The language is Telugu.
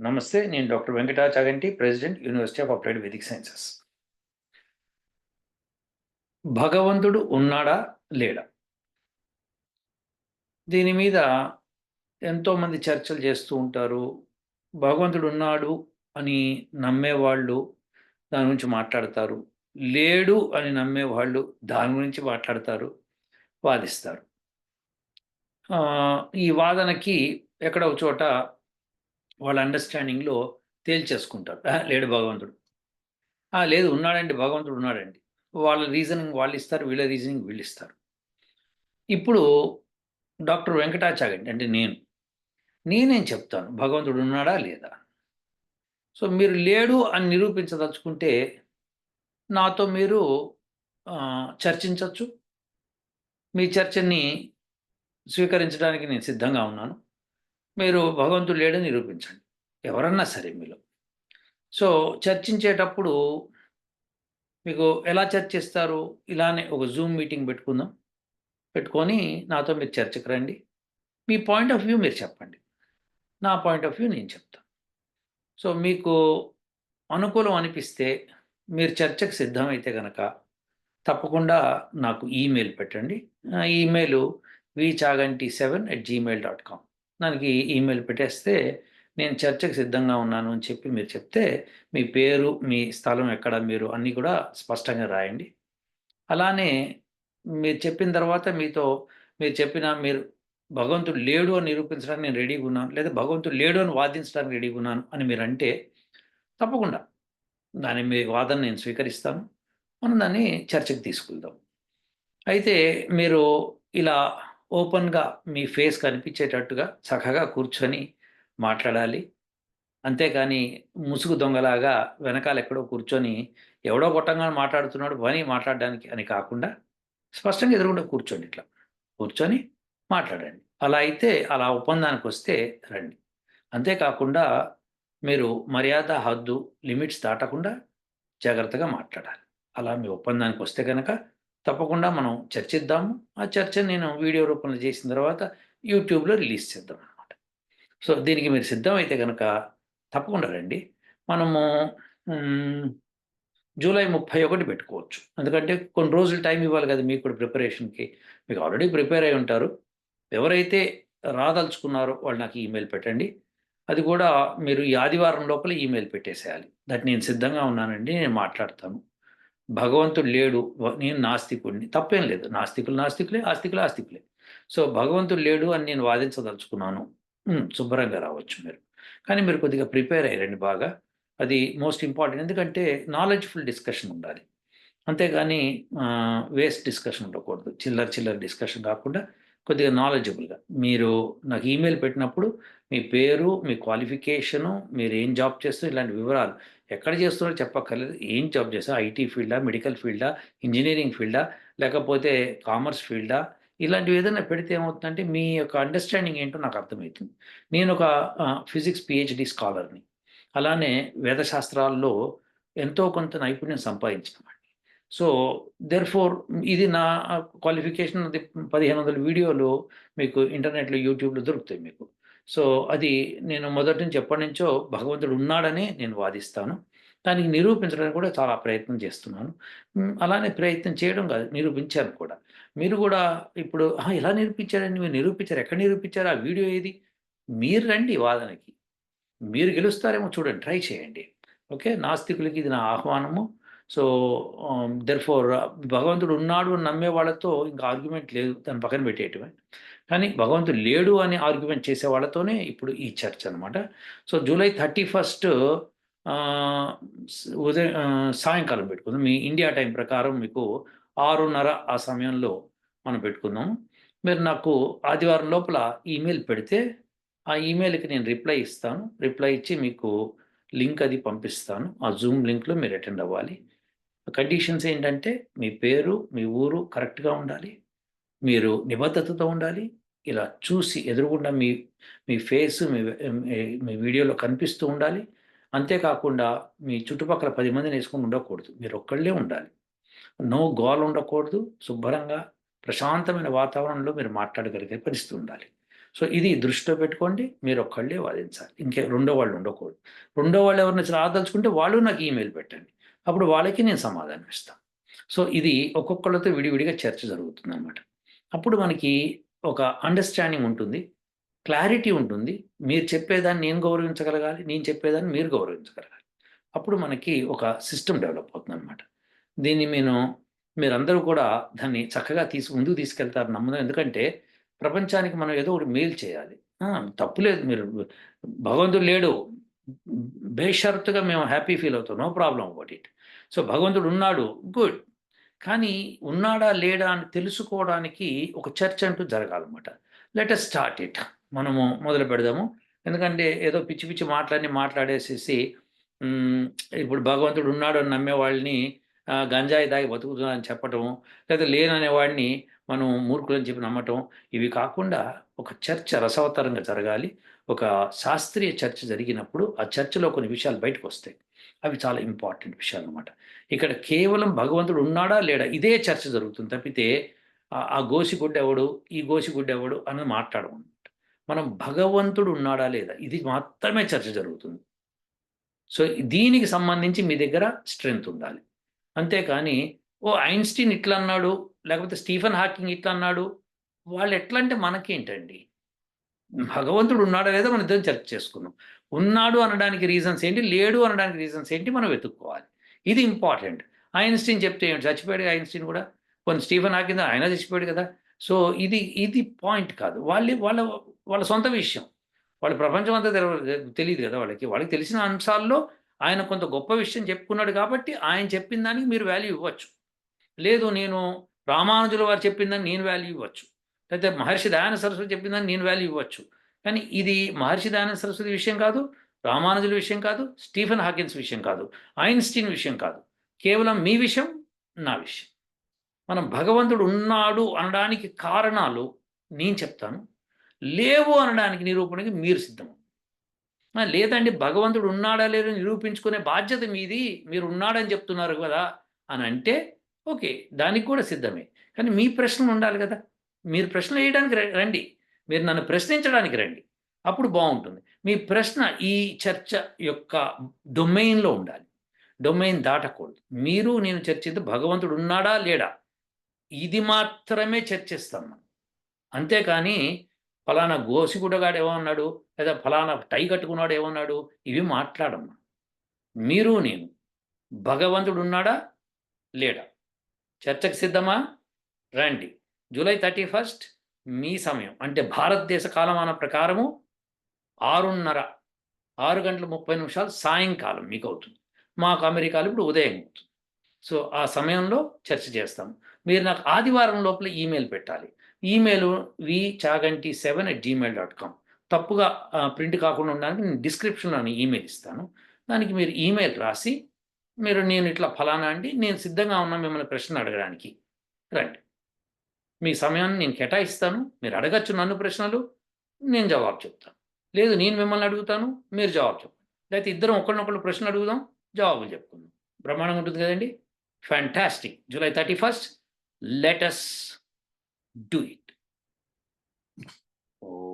నమస్తే నేను doctor Venkatachaganti president university of applied Vedic sciences. భగవంతుడు ఉన్నాడా లేడా? దీని మీద ఎంతోమంది చర్చలు చేస్తూ ఉంటారు. భగవంతుడు ఉన్నాడు అని నమ్మేవాళ్ళు దాని గురించి మాట్లాడతారు. లేడు అని నమ్మేవాళ్ళు దాని గురించి మాట్లాడతారు వాదిస్తారు. ఈ వాదనకి ఎక్కడ ఒక చోట వాళ్ళ అండర్స్టాండింగ్లో తేల్చేసుకుంటారు లేడు భగవంతుడు. లేదు ఉన్నాడండి భగవంతుడు ఉన్నాడండి. వాళ్ళ రీజనింగ్ వాళ్ళు ఇస్తారు వీళ్ళ రీజనింగ్ వీళ్ళు ఇస్తారు. ఇప్పుడు డాక్టర్ వెంకటాచాగండి అంటే నేను. నేనేం చెప్తాను? భగవంతుడు ఉన్నాడా లేదా? సో మీరు లేడు అని నిరూపించదలుచుకుంటే నాతో మీరు చర్చించవచ్చు మీ చర్చని స్వీకరించడానికి నేను సిద్ధంగా ఉన్నాను. మీరు భగవంతుడు లేడని నిరూపించండి. ఎవరన్నా సరే మీలో. సో చర్చించేటప్పుడు మీకు ఎలా చర్చిస్తారు ఇలానే ఒక జూమ్ మీటింగ్ పెట్టుకుందాం. పెట్టుకొని నాతో మీరు చర్చకు రండి. మీ పాయింట్ ఆఫ్ వ్యూ మీరు చెప్పండి. నా పాయింట్ ఆఫ్ వ్యూ నేను చెప్తాను. సో మీకు అనుకూలం అనిపిస్తే మీరు చర్చకు సిద్ధమైతే కనుక తప్పకుండా నాకు ఈమెయిల్ పెట్టండి. Email V Chaganti seven at Gmail dot com దానికి ఈమెయిల్ పెట్టేస్తే నేను చర్చకు సిద్ధంగా ఉన్నాను అని చెప్పి మీరు చెప్తే మీ పేరు మీ స్థలం ఎక్కడ మీరు అన్నీ కూడా స్పష్టంగా రాయండి. అలానే మీరు చెప్పిన తర్వాత మీతో మీరు చెప్పిన మీరు భగవంతుడు లేడు అని నిరూపించడానికి నేను రెడీగా ఉన్నాను లేదా భగవంతుడు లేడు అని వాదించడానికి రెడీగా ఉన్నాను అని మీరు అంటే తప్పకుండా దాని మీ వాదన నేను స్వీకరిస్తాను. మనం దాన్ని చర్చకు తీసుకెళ్దాం అయితే మీరు ఇలా ఓపెన్గా మీ ఫేస్ కనిపించేటట్టుగా చక్కగా కూర్చొని మాట్లాడాలి. అంతేకాని ముసుగు దొంగలాగా వెనకాల ఎక్కడో కూర్చొని ఎవడో గొట్టంగా మాట్లాడుతున్నాడు పని మాట్లాడడానికి అని కాకుండా స్పష్టంగా ఎదురుకుండా కూర్చోండి ఇట్లా. కూర్చొని మాట్లాడండి. అలా అయితే అలా ఒప్పందానికి వస్తే రండి. అంతేకాకుండా మీరు మర్యాద హద్దు లిమిట్స్ దాటకుండా జాగ్రత్తగా మాట్లాడాలి. అలా మీ ఒప్పందానికి వస్తే కనుక తప్పకుండా మనం చర్చిద్దాము. ఆ చర్చ నేను వీడియో రూపంలో చేసిన తర్వాత యూట్యూబ్లో రిలీజ్ చేద్దాం అనమాట సో దీనికి మీరు సిద్ధమైతే కనుక తప్పకుండా రండి. మనము జూలై ముప్పై ఒకటి పెట్టుకోవచ్చు. ఎందుకంటే కొన్ని రోజులు టైం ఇవ్వాలి కదా మీకు కూడా ప్రిపరేషన్కి. మీకు ఆల్రెడీ ప్రిపేర్ అయి ఉంటారు. ఎవరైతే రాదలుచుకున్నారో వాళ్ళు నాకు ఈమెయిల్ పెట్టండి. అది కూడా మీరు ఈ ఆదివారం లోపల ఈమెయిల్ పెట్టేసేయాలి. దట్ నేను సిద్ధంగా ఉన్నానండి నేను మాట్లాడతాను. భగవంతుడు లేడు నేను నాస్తికుడిని. తప్పేం లేదు. నాస్తికులు నాస్తికులే ఆస్తికులు ఆస్తికులే. సో భగవంతుడు లేడు అని నేను వాదించదలుచుకున్నాను. శుభ్రంగా రావచ్చు మీరు. కానీ మీరు కొద్దిగా ప్రిపేర్ అయ్యారండి బాగా. అది మోస్ట్ ఇంపార్టెంట్. ఎందుకంటే నాలెడ్జ్ఫుల్ డిస్కషన్ ఉండాలి. అంతేగాని వేస్ట్ డిస్కషన్ ఉండకూడదు. చిల్లర చిల్లర డిస్కషన్ కాకుండా కొద్దిగా నాలెడ్జబుల్గా మీరు నాకు ఈమెయిల్ పెట్టినప్పుడు మీ పేరు మీ క్వాలిఫికేషను మీరు ఏం జాబ్ చేస్తారు ఇలాంటి వివరాలు ఎక్కడ చేస్తున్నారో చెప్పక్కర్లేదు. ఏం జాబ్ చేస్తారు ఐటీ ఫీల్డా మెడికల్ ఫీల్డా ఇంజనీరింగ్ ఫీల్డా లేకపోతే కామర్స్ ఫీల్డా? ఇలాంటివి ఏదైనా పెడితే ఏమవుతుందంటే మీ యొక్క అండర్స్టాండింగ్ ఏంటో నాకు అర్థమవుతుంది. నేను ఒక ఫిజిక్స్ పిహెచ్డి స్కాలర్ని అలానే వేదశాస్త్రాల్లో ఎంతో కొంత నైపుణ్యం సంపాదించిన సో దెర్ ఫోర్ ఇది నా క్వాలిఫికేషన్ అది పదిహేను వందల వీడియోలు మీకు ఇంటర్నెట్లో యూట్యూబ్లో దొరుకుతాయి మీకు. సో అది నేను మొదటి నుంచి ఎప్పటి నుంచో భగవంతుడు ఉన్నాడని నేను వాదిస్తాను. దానికి నిరూపించడానికి కూడా చాలా ప్రయత్నం చేస్తున్నాను. అలానే ప్రయత్నం చేయడం కాదు నిరూపించాను కూడా. మీరు కూడా ఇప్పుడు "ఆ, ఎలా నిరూపించారని మీరు నిరూపించారు ఎక్కడ నిరూపించారు ఆ వీడియో ఏది? మీరు రండి వాదనకి. మీరు గెలుస్తారేమో చూడండి ట్రై చేయండి. ఓకే నాస్తికులకి ఇది నా ఆహ్వానము. సో దెర్ ఫోర్ భగవంతుడు ఉన్నాడు అని నమ్మే వాళ్ళతో ఇంకా ఆర్గ్యుమెంట్ లేదు. దాన్ని పక్కన పెట్టేయటమే. కానీ భగవంతుడు లేడు అని ఆర్గ్యుమెంట్ చేసే వాళ్ళతోనే ఇప్పుడు ఈ చర్చ అనమాట సో జూలై థర్టీ ఫస్ట్ ఉదయం సాయంకాలం పెట్టుకుందాం. మీ ఇండియా టైం ప్రకారం మీకు ఆరున్నర ఆ సమయంలో మనం పెట్టుకుందాం. మీరు నాకు ఆదివారం లోపల ఈమెయిల్ పెడితే ఆ ఈమెయిల్కి నేను రిప్లై ఇస్తాను. రిప్లై ఇచ్చి మీకు లింక్ అది పంపిస్తాను. ఆ జూమ్ లింక్లో మీరు అటెండ్ అవ్వాలి. కండిషన్స్ ఏంటంటే మీ పేరు మీ ఊరు కరెక్ట్గా ఉండాలి. మీరు నిబద్ధతతో ఉండాలి. ఇలా చూసి ఎదురుగుండా మీ మీ ఫేస్ మీ మీ- వీడియోలో కనిపిస్తూ ఉండాలి. అంతేకాకుండా మీ చుట్టుపక్కల పది మందిని వేసుకుని ఉండకూడదు. మీరు ఒక్కళ్ళే ఉండాలి. నో గోల్ ఉండకూడదు. శుభ్రంగా ప్రశాంతమైన వాతావరణంలో మీరు మాట్లాడగలిగే పరిస్థితి ఉండాలి. సో ఇది దృష్టిలో పెట్టుకోండి. మీరు ఒక్కళ్ళే వాదించాలి. ఇంకే రెండో వాళ్ళు ఉండకూడదు. రెండో వాళ్ళు ఎవరిని రాదలుచుకుంటే వాళ్ళు నాకు ఈమెయిల్ పెట్టండి. అప్పుడు వాళ్ళకి నేను సమాధానం ఇస్తాను సో ఇది ఒక్కొక్కళ్ళతో విడివిడిగా చర్చ జరుగుతుంది అనమాట అప్పుడు మనకి ఒక అండర్స్టాండింగ్ ఉంటుంది. క్లారిటీ ఉంటుంది. మీరు చెప్పేదాన్ని నేను గౌరవించగలగాలి నేను చెప్పేదాన్ని మీరు గౌరవించగలగాలి. అప్పుడు మనకి ఒక సిస్టమ్ డెవలప్ అవుతుంది అనమాట దీన్ని నేను మీరందరూ కూడా దాన్ని చక్కగా తీసి ముందుకు తీసుకెళ్తారు నమ్ముదాం. ఎందుకంటే ప్రపంచానికి మనం ఏదో ఒకటి మేలు చేయాలి. తప్పులేదు మీరు భగవంతుడు లేడు. బేషరతుగా మేము హ్యాపీ ఫీల్ అవుతాం. No problem about it so భగవంతుడు ఉన్నాడు. గుడ్ కానీ ఉన్నాడా లేడా అని తెలుసుకోవడానికి ఒక చర్చ అంటూ జరగాలన్నమాట. లెట్ అస్ స్టార్ట్ ఇట్ మనము మొదలు పెడదాము. ఎందుకంటే ఏదో పిచ్చి పిచ్చి మాట్లాడి మాట్లాడేసేసి ఇప్పుడు భగవంతుడు ఉన్నాడు అని నమ్మే వాళ్ళని గంజాయి దాగి బతుకుతున్నా అని చెప్పటం లేదా లేననే వాడిని మనం మూర్ఖులని చెప్పి నమ్మటం ఇవి కాకుండా ఒక చర్చ రసవతరంగా జరగాలి. ఒక శాస్త్రీయ చర్చ జరిగినప్పుడు ఆ చర్చలో కొన్ని విషయాలు బయటకు వస్తాయి. అవి చాలా ఇంపార్టెంట్ విషయాలు అనమాట ఇక్కడ కేవలం భగవంతుడు ఉన్నాడా లేడా ఇదే చర్చ జరుగుతుంది తప్పితే ఆ- గోసిగుడ్డ ఎవడు ఈ గోసిగుడ్డ ఎవడు అని మాట్లాడము మనం భగవంతుడు ఉన్నాడా లేదా ఇది మాత్రమే చర్చ జరుగుతుంది. సో దీనికి సంబంధించి మీ దగ్గర స్ట్రెంగ్త్ ఉండాలి. అంతేకాని ఓ ఐన్స్టీన్ ఇట్లా అన్నాడు లేకపోతే స్టీఫెన్ హాకింగ్ ఇట్లా అన్నాడు వాళ్ళు ఎట్లా అంటే మనకేంటండి? భగవంతుడు ఉన్నాడా లేదా మనం ఇద్దరం చర్చ చేసుకున్నాం. ఉన్నాడు అనడానికి రీజన్స్ ఏంటి? లేడు అనడానికి రీజన్స్ ఏంటి? మనం వెతుక్కోవాలి. ఇది ఇంపార్టెంట్ ఐన్స్టీన్ చెప్తే ఏంటి? చచ్చిపోయాడు ఐన్స్టీన్ కూడా? కొన్ని స్టీఫెన్ హాకింగ్ ఆయన చచ్చిపోయాడు కదా? సో ఇది ఇది పాయింట్ కాదు. వాళ్ళ వాళ్ళ వాళ్ళ సొంత విషయం. వాళ్ళ ప్రపంచం అంతా తెలవ- తెలియదు కదా వాళ్ళకి. వాళ్ళకి తెలిసిన అంశాల్లో ఆయన కొంత గొప్ప విషయం చెప్పుకున్నాడు కాబట్టి ఆయన చెప్పిన దానికి మీరు వాల్యూ ఇవ్వచ్చు. లేదు నేను రామానుజుల వారు చెప్పిందని నేను వాల్యూ ఇవ్వచ్చు. లేకపోతే మహర్షి దయాన సరస్వతి చెప్పిందని నేను వాల్యూ ఇవ్వచ్చు. కానీ ఇది మహర్షి దయాన సరస్వతి విషయం కాదు రామానుజుల విషయం కాదు స్టీఫెన్ హాకిన్స్ విషయం కాదు ఐన్స్టీన్ విషయం కాదు. కేవలం మీ విషయం నా విషయం. మనం భగవంతుడు ఉన్నాడు అనడానికి కారణాలు నేను చెప్తాను. లేవు అనడానికి నిరూపణకి మీరు సిద్ధం లేదండి భగవంతుడు ఉన్నాడా లేదో నిరూపించుకునే బాధ్యత మీది మీరు ఉన్నాడని చెప్తున్నారు కదా అని అంటే ఓకే దానికి కూడా సిద్ధమే. కానీ మీ ప్రశ్నలు ఉండాలి కదా. మీరు ప్రశ్న వేయడానికి రండి. మీరు నన్ను ప్రశ్నించడానికి రండి. అప్పుడు బాగుంటుంది. మీ ప్రశ్న ఈ చర్చ యొక్క డొమైన్లో ఉండాలి. డొమైన్ దాటకూడదు. మీరు నేను చర్చిస్తే భగవంతుడు ఉన్నాడా? లేడా? ఇది మాత్రమే చర్చిస్తాం మనం. అంతేకాని ఫలానా గోసిగుడగాడు ఏమన్నాడు లేదా ఫలానా టై కట్టుకున్నాడు ఏమన్నాడు ఇవి మాట్లాడమ్మా మీరు నేను భగవంతుడు ఉన్నాడా? లేడా? చర్చకు సిద్ధమా? రండి. జూలై థర్టీ ఫస్ట్ మీ సమయం. అంటే భారతదేశ కాలమాన ప్రకారము ఆరున్నర ఆరు గంటల ముప్పై నిమిషాలు సాయంకాలం మీకు అవుతుంది మాకు అమెరికాలో ఇప్పుడు ఉదయం అవుతుంది. సో ఆ సమయంలో చర్చ చేస్తాం. మీరు నాకు ఆదివారం లోపల ఈమెయిల్ పెట్టాలి. Email V Chaganti seven at Gmail dot com. తప్పుగా ప్రింట్ కాకుండా ఉండడానికి నేను డిస్క్రిప్షన్లో ఈమెయిల్ ఇస్తాను. దానికి మీరు ఈమెయిల్ రాసి మీరు నేను ఇట్లా ఫలానా అండి నేను సిద్ధంగా ఉన్నా మిమ్మల్ని ప్రశ్న అడగడానికి. రండి. మీ సమయాన్ని నేను కేటాయిస్తాను మీరు అడగచ్చు నన్ను ప్రశ్నలు నేను జవాబు చెప్తాను. లేదు నేను మిమ్మల్ని అడుగుతాను మీరు జవాబు చెప్పండి. లేకపోతే ఇద్దరం ఒకరినొకరు ప్రశ్నలు అడుగుదాం జవాబులు చెప్పుకుందాం. బ్రహ్మాండంగా ఉంటుంది కదండి? Fantastic July thirty first let us do it oh